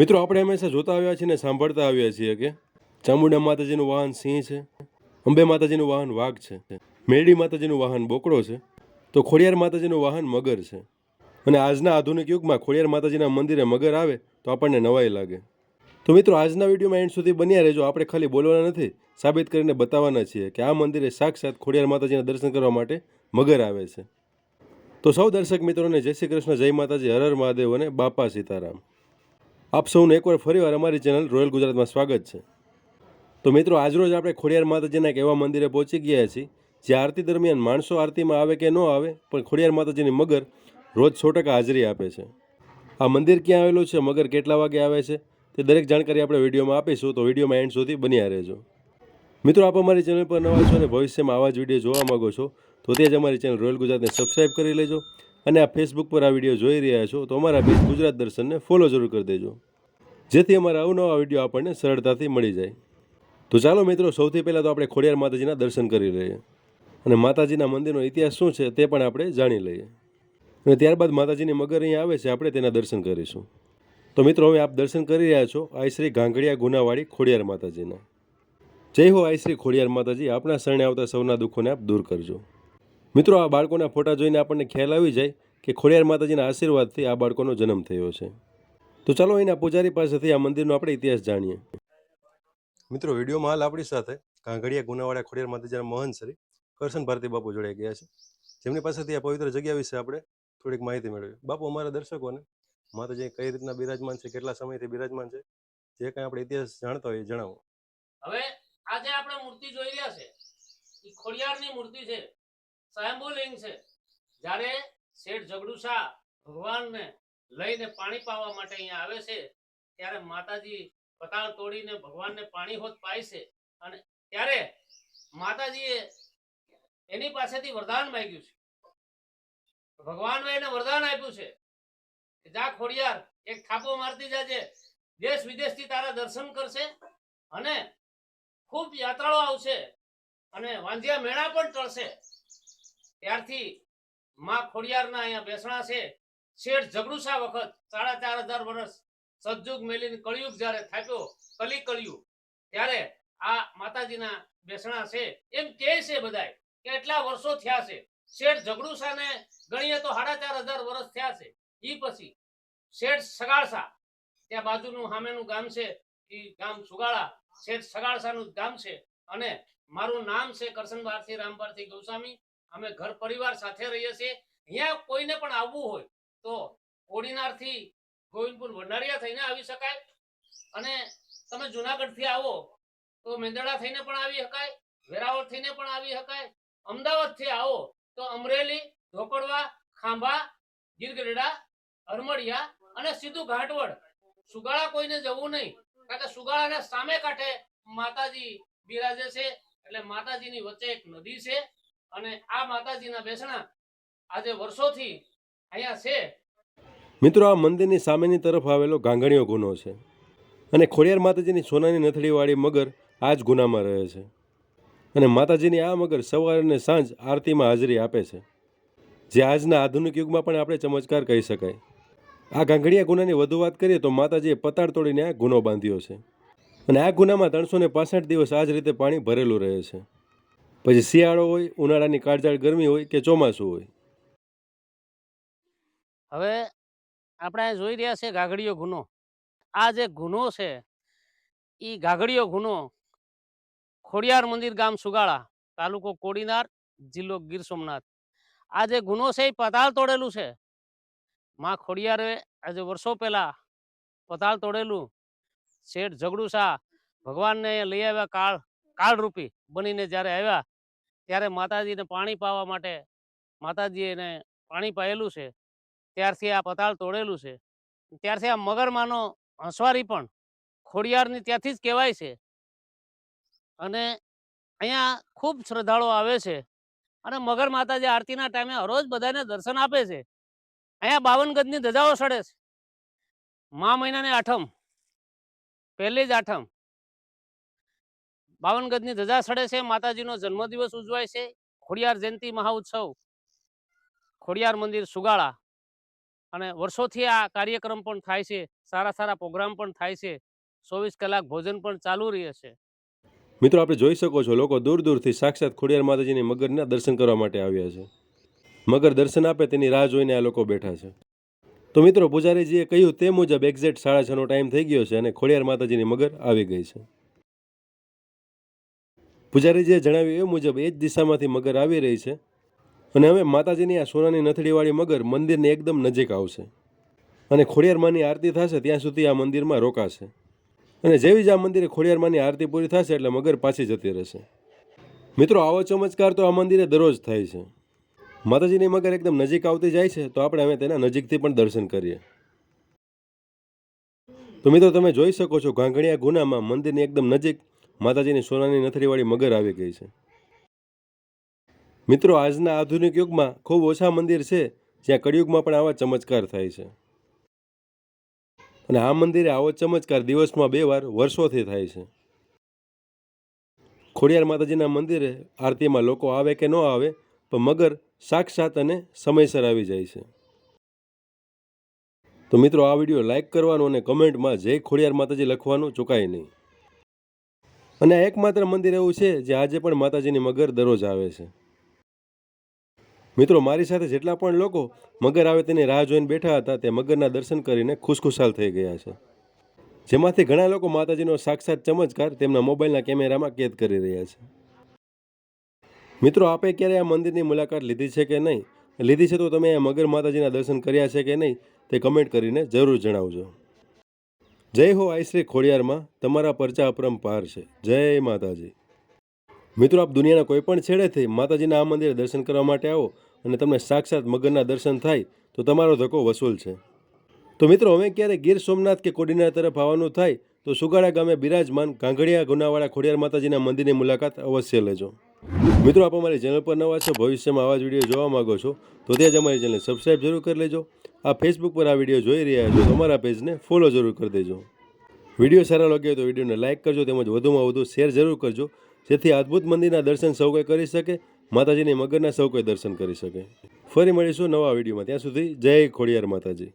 મિત્રો, આપણે હંમેશા જોતા આવ્યા છીએ ને સાંભળતા આવ્યા છીએ કે ચામુંડા માતાજીનું વાહન સિંહ છે, અંબે માતાજીનું વાહન વાઘ છે, મેરડી માતાજીનું વાહન બોકડો છે, તો ખોડિયાર માતાજીનું વાહન મગર છે. અને આજના આધુનિક યુગમાં ખોડિયાર માતાજીના મંદિરે મગર આવે તો આપણને નવાઈ લાગે. તો મિત્રો, આજના વિડીયોમાં એન્ડ સુધી બન્યા રહેજો. આપણે ખાલી બોલવાના નથી, સાબિત કરીને બતાવવાના છીએ કે આ મંદિરે સાક્ષાત ખોડિયાર માતાજીના દર્શન કરવા માટે મગર આવે છે. તો સૌ દર્શક મિત્રોને જય શ્રી કૃષ્ણ, જય માતાજી, હર હર મહાદેવ અને બાપા સીતારામ. આપ સૌને એકવાર ફરીવાર અમારી ચેનલ રોયલ ગુજરાતમાં સ્વાગત છે. તો મિત્રો, આજરોજ આપણે ખોડિયાર માતાજીના એક એવા મંદિરે પહોંચી ગયા છીએ, જે આરતી દરમિયાન માણસો આરતીમાં આવે કે ન આવે, પણ ખોડિયાર માતાજીની મગર રોજ સો ટકા હાજરી આપે છે. આ મંદિર ક્યાં આવેલું છે, મગર કેટલા વાગે આવે છે, તે દરેક જાણકારી આપણે વિડીયોમાં આપીશું, તો વિડીયોમાં એન્ડ સુધી બન્યા રહેજો. મિત્રો, આપ અમારી ચેનલ પર નવા છો અને ભવિષ્યમાં આવા જ વીડિયો જોવા માંગો છો, તો તે જ અમારી ચેનલ રોયલ ગુજરાતને સબસ્ક્રાઈબ કરી લેજો અને આ ફેસબુક પર આ વીડિયો જોઈ રહ્યા છો, તો અમારા પેજ ગુજરાત દર્શનને ફોલો જરૂર કરી દેજો. જેથી અમારા અવનવા વીડિયો આપણને સરળતાથી મળી જાય. તો ચાલો મિત્રો, સૌથી પહેલાં તો આપણે ખોડિયાર માતાજીના દર્શન કરી લઈએ. અને માતાજીના મંદિરનો ઇતિહાસ શું છે તે પણ આપણે જાણી લઈએ. અને ત્યારબાદ માતાજીની મગર અહીંયા આવે છે, આપણે તેના દર્શન કરીશું. તો મિત્રો, હવે આપ દર્શન કરી રહ્યા છો આઈ શ્રી ગાંગડિયા ગુનાવાડી ખોડિયાર માતાજીના. જય હો આઈ શ્રી ખોડિયાર માતાજી આપણા શરણે આવતા સૌના દુઃખોને આપ દૂર કરજો. મિત્રો આ બાળકોના ફોટા જોઈને આપણને ખ્યાલ આવી જાય કે ખોડિયાર માતાજીના આશીર્વાદથી આ બાળકોનો જન્મ થયો છે. તો ચાલો અહીંના પૂજારી પાસેથી આ મંદિરનો આપણે ઇતિહાસ જાણીએ. મિત્રો વિડીયોમાં હાલ આપણી સાથે કાંગડિયા ગુનાવાડા ખોડિયાર માતાજીના મહંત શ્રી કરશન ભારતી બાપુ જોડાઈ ગયા છે. જેમની પાસેથી આ પવિત્ર જગ્યા વિશે આપણે થોડીક માહિતી મેળવી બાપુ અમારા દર્શકોને માતાજી કઈ રીતના બિરાજમાન છે કેટલા સમયથી બિરાજમાન છે જે કાંઈ આપણે ઇતિહાસ જાણતા હોય એ જણાવો. હવે આજે આપણે મૂર્તિ જોઈ રહ્યા છે. એ ખોડિયારની મૂર્તિ છે. સ્વયંભૂલિંગ છે. જ્યારે શેઠ ઝઘડુશા ભગવાનને લઈને પાણી પાવા માટે અહીંયા આવે છે, ત્યારે માતાજી પતાળ તોડીને ભગવાનને પાણી હોત પાય છે અને ત્યારે માતાજીએ એની પાસેથી વરદાન માંગ્યું છે. ભગવાને એને વરદાન આપ્યું છે જા ખોડિયાર, એક થાપો મારતી જાજે, દેશ વિદેશથી તારા દર્શન કરશે અને ખૂબ યાત્રાળુ આવશે અને વાંધિયા મેળા પણ ટળશે. ત્યારથી માં ખોડિયારના અહીંયા બેસણા છે. શેઠ જગડુસા વખત સાડા ચાર હજાર વર્ષ સજ્જુગ મેલીને કળિયુગ જ્યારે થાપ્યો કલી કળિયુગ ત્યારે આ માતાજીના બેસણા છે. એમ કે છે બધાય કે એટલા વર્ષો થયા છે. શેઠ ઝઘડુસાને ગણીએ તો સાડા ચાર હજાર વર્ષ થયા છે. ઈ પછી શેઠ સગાળસા, ત્યાં બાજુનું સામેનું ગામ છે એ ગામ સુગાળા. શેઠ સગાળસાનું ગામ છે અને મારું નામ છે કરશન ભારતી રામભારતી ગૌસ્વામી. અમે ઘર પરિવાર સાથે રહીએ છીએ. અહીંયા કોઈને પણ આવવું હોય તો કોડીનારથી ગોવિંદપુર ભંડારિયા થઈને આવી શકાય. અને તમે જુનાગઢથી આવો તો મેંદડા થઈને પણ આવી શકાય, વેરાવળ થઈને પણ આવી શકાય. અમદાવાદથી આવો તો અમરેલી ધોકડવા ખાંભા, ગીરગઢડા હરમડિયા અને સીધું ઘાટવડ. સુગાળા કોઈને જવું નહીં, કારણ કે સુગાળાના સામે કાંઠે માતાજી બિરાજે છે. એટલે માતાજીની વચ્ચે એક નદી છે. અને આ માતાજીના બેસણા આજે વર્ષોથી અહીંયા છે. મિત્રો, આ મંદિરની સામેની તરફ આવેલો ગાંગણીયો ગુનો છે અને ખોડિયાર માતાજીની સોનાની નથડીવાળી મગર આ જ ગુનામાં રહે છે. અને માતાજીની આ મગર સવાર અને સાંજ આરતીમાં હાજરી આપે છે. જે આજના આધુનિક યુગમાં પણ આપણે ચમત્કાર કહી શકાય. આ ગાંગડિયા ગુનાની વધુ વાત કરીએ તો માતાજીએ પતાળ તોડીને આ ગુનો બાંધ્યો છે. અને આ ગુનામાં ત્રણસો ને દિવસ આ જ રીતે પાણી ભરેલું રહે છે. પછી શિયાળો હોય, ઉનાળાની કાળજાળ ગરમી હોય કે ચોમાસું હોય? હવે આપણે જોઈ રહ્યા છે ગાગડીયો ગુનો. આ જે ગુનો છે એ ગાગડીયો ગુનો ખોડિયાર મંદિર ગામ સુગાળા, તાલુકો કોડીનાર, જિલ્લો ગીર સોમનાથ. આ જે ગુનો છે એ પતાળ તોડેલું છે. માં ખોડિયારે આજે વર્ષો પહેલા પતાળ તોડેલું. શેઠ ઝઘડુસા ભગવાનને અહીંયા લઈ આવ્યા કાળ, કાળરૂપી બનીને જ્યારે આવ્યા ત્યારે માતાજીને પાણી પાવા માટે માતાજીએ એને પાણી પાયેલું છે. ત્યારથી આ પતાળ તોડેલું છે. ત્યારથી આ મગરમાનો હંસવારી પણ ખોડિયારની ત્યાંથી જ કહેવાય છે. અને અહીંયા ખૂબ શ્રદ્ધાળુઓ આવે છે. અને મગર માતાજી આરતીના ટાઈમે હરોજ બધાને દર્શન આપે છે. અહીંયા બાવન ગજની ધજાઓ સડે છે. મા મહિનાની આઠમ. પહેલી જ આઠમ. બાવન ગજની ધજા સડે છે, માતાજીનો જન્મદિવસ ઉજવાય છે. ખોડિયાર જયંતિ મહાઉત્સવ, ખોડિયાર મંદિર સુગાળા અને વર્ષોથી આ કાર્યક્રમ પણ થાય છે, સારા સારા પ્રોગ્રામ પણ થાય છે, ચોવીસ કલાક ભોજન પણ ચાલુ રહે છે. મિત્રો, આપણે જોઈ શકો છો, લોકો દૂર દૂરથી સાક્ષાત ખોડિયાર માતાજીની મગરના દર્શન કરવા માટે આવ્યા છે. મગર દર્શન આપે તેની રાહ જોઈને આ લોકો બેઠા છે. તો મિત્રો, પૂજારીજીએ કહ્યું તે મુજબ એક્ઝેક્ટ સાડા છનો ટાઈમ થઈ ગયો છે અને ખોડિયાર માતાજીની મગર આવી ગઈ છે. પૂજારીજીએ જણાવ્યું એ મુજબ એ જ દિશામાંથી મગર આવી રહી છે. અને હવે માતાજીની આ સોનાની નથડીવાળી મગર મંદિરની એકદમ નજીક આવશે. અને ખોડિયારમાંની આરતી થશે ત્યાં સુધી આ મંદિરમાં રોકાશે. અને જેવી જ આ મંદિરે ખોડિયારમાંની આરતી પૂરી થશે એટલે મગર પાછી જતી રહેશે. મિત્રો, આવો ચમત્કાર તો આ મંદિરે દરરોજ થાય છે. માતાજીની મગર એકદમ નજીક આવતી જાય છે, તો આપણે હવે તેના નજીકથી પણ દર્શન કરીએ. તો મિત્રો, તમે જોઈ શકો છો ઘાંઘણિયા ગુનામાં મંદિરની એકદમ નજીક માતાજીની સોનાની નથડીવાળી મગર આવી ગઈ છે. મિત્રો, આજના આધુનિક યુગમાં ખૂબ ઓછા મંદિર છે, જ્યાં કળિયુગમાં પણ આવા ચમત્કાર થાય છે. અને આ મંદિરે આવો ચમત્કાર દિવસમાં બે વાર વર્ષોથી થાય છે. ખોડિયાર માતાજીના મંદિરે આરતીમાં લોકો આવે કે ન આવે, પણ મગર સાક્ષાત અને સમયસર આવી જાય છે. તો મિત્રો, આ વીડિયો લાઇક કરવાનો અને કમેન્ટમાં જય ખોડિયાર માતાજી લખવાનું ચૂકાય નહીં. અને આ એકમાત્ર મંદિર એવું છે જે આજે પણ માતાજીની મગર દરરોજ આવે છે. મિત્રો, મારી સાથે જેટલા પણ લોકો મગર આવે તેની રાહ જોઈને બેઠા હતા, તે મગરના દર્શન કરીને ખુશખુશાલ થઈ ગયા છે. જેમાંથી ઘણા લોકો માતાજીનો સાક્ષાત ચમત્કાર તેમના મોબાઈલના કેમેરામાં કેદ કરી રહ્યા છે. મિત્રો, આપે ક્યારે આ મંદિરની મુલાકાત લીધી છે કે નહીં? લીધી છે તો તમે મગર માતાજીના દર્શન કર્યા છે કે નહીં, તે કમેન્ટ કરીને જરૂર જણાવજો. જય હો આઈશ્રી ખોડિયારમાં, તમારા પરચા અપરંપાર છે. જય માતાજી. મિત્રો, આપ દુનિયાના કોઈ પણ છેડેથી માતાજીના આ મંદિરે દર્શન કરવા માટે આવો અને તમને સાક્ષાત મગરના દર્શન થાય, તો તમારો ધક્કો વસૂલ છે. તો મિત્રો હવે ક્યારે ગીર સોમનાથ કે કોડીનાર તરફ આવવાનું થાય, તો સુગાડા ગામે બિરાજમાન ગાંઘડિયા ગુનાવાળા ખોડિયાર માતાજીના મંદિરની મુલાકાત અવશ્ય લેજો. મિત્રો, આપ અમારી ચેનલ પર નવા છો, ભવિષ્યમાં આવા જ વીડિયો જોવા માંગો છો, તો ત્યાં જ અમારી ચેનલ સબસ્ક્રાઈબ જરૂર કરી લેજો. આ ફેસબુક પર આ વીડિયો જોઈ રહ્યા છો, તો અમારા પેજને ફોલો જરૂર કરી દેજો. વીડિયો સારા લાગ્યો તો વિડીયોને લાઇક કરજો, તેમજ વધુમાં વધુ શેર જરૂર કરજો, જેથી અદ્ભુત મંદિરના દર્શન સૌ કોઈ કરી શકે, માતાજીની મગરના સૌ કોઈ દર્શન કરી શકે. ફરી મળીશું નવા વિડીયોમાં ત્યાં સુધી જય ખોડિયાર માતાજી.